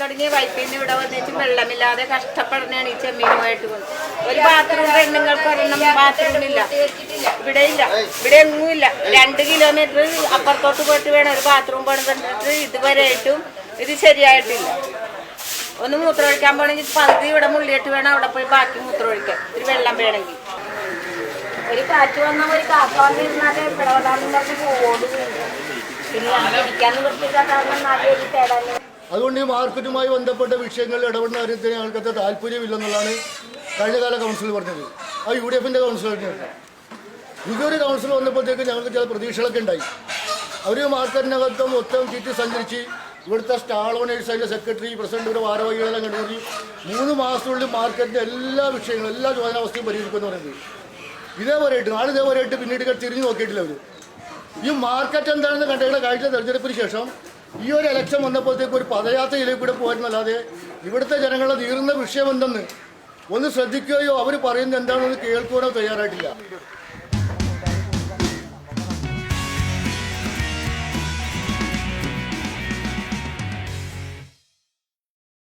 തുടങ്ങിയ വൈപ്പിന്ന് ഇവിടെ വന്നിട്ട് വെള്ളമില്ലാതെ കഷ്ടപ്പെടുന്നതാണ് ഈ ചെമ്മീനുമായിട്ട് കൊണ്ട് ഒരു ബാത്റൂം പെണ്ണുങ്ങൾക്ക് ഒരെണ്ണം ബാത്റൂമില്ല ഇവിടെ ഇല്ല. ഇവിടെ എങ്ങും ഇല്ല. രണ്ട് കിലോമീറ്റർ അപ്പുറത്തോട്ട് പോയിട്ട് വേണം ഒരു ബാത്റൂം പണിതിട്ട് ഇതുവരെയായിട്ടും ഇത് ശരിയായിട്ടില്ല. ഒന്ന് മൂത്രമൊഴിക്കാൻ പോകണമെങ്കിൽ പകുതി ഇവിടെ മുള്ളിയിട്ട് വേണം അവിടെ പോയി ബാക്കി മൂത്രമൊഴിക്കാൻ. ഒരു വെള്ളം വേണമെങ്കിൽ. ഒരു കാറ്റ് ഒരു കാക്ക ഇരുന്നാലേ ഇവിടെ പറഞ്ഞ് തേടാൻ അതുകൊണ്ട് ഈ മാർക്കറ്റുമായി ബന്ധപ്പെട്ട വിഷയങ്ങളിൽ ഇടപെടുന്ന കാര്യത്തിന് ഞങ്ങൾക്ക് താല്പര്യമില്ലെന്നുള്ളതാണ് കഴിഞ്ഞകാല കൗൺസിൽ പറഞ്ഞത്. ആ യു ഡി എഫിന്റെ പറഞ്ഞത്. ഇതൊരു കൗൺസിൽ വന്നപ്പോഴത്തേക്ക് ഞങ്ങൾക്ക് ചില പ്രതീക്ഷകളൊക്കെ ഉണ്ടായി. അവർ മാർക്കറ്റിനകത്ത് മൊത്തം ചുറ്റി സഞ്ചരിച്ച് ഇവിടുത്തെ സ്റ്റാൾ ഓണേഴ്സ് അതിന്റെ സെക്രട്ടറി പ്രസിഡന്റ് ഇവിടെ ഭാരവാഹികളെല്ലാം കണ്ടുപോയി മൂന്ന് മാസത്തിനുള്ളിൽ മാർക്കറ്റിന്റെ എല്ലാ വിഷയങ്ങളും എല്ലാ ചോദനാവസ്ഥയും പരിഹരിക്കുമെന്ന് പറയുന്നത്. ഇതേപോലെയായിട്ട് നാളെ ഇട്ട് പിന്നീട് തിരിഞ്ഞു നോക്കിയിട്ടില്ല അവർ. ഈ മാർക്കറ്റ് എന്താണെന്ന് കണ്ടെങ്കിൽ കാഴ്ച തെരഞ്ഞെടുപ്പിന് ശേഷം ഈ ഒരു ഇലക്ഷൻ വന്നപ്പോഴത്തേക്ക് ഒരു പദയാത്രയിലേക്ക് കൂടെ പോയിരുന്നല്ലാതെ ഇവിടുത്തെ ജനങ്ങളെ തീർന്ന വിഷയം എന്തെന്ന് ഒന്ന് ശ്രദ്ധിക്കുകയോ അവർ പറയുന്നത് എന്താണെന്ന് കേൾക്കുകയോ തയ്യാറായിട്ടില്ല.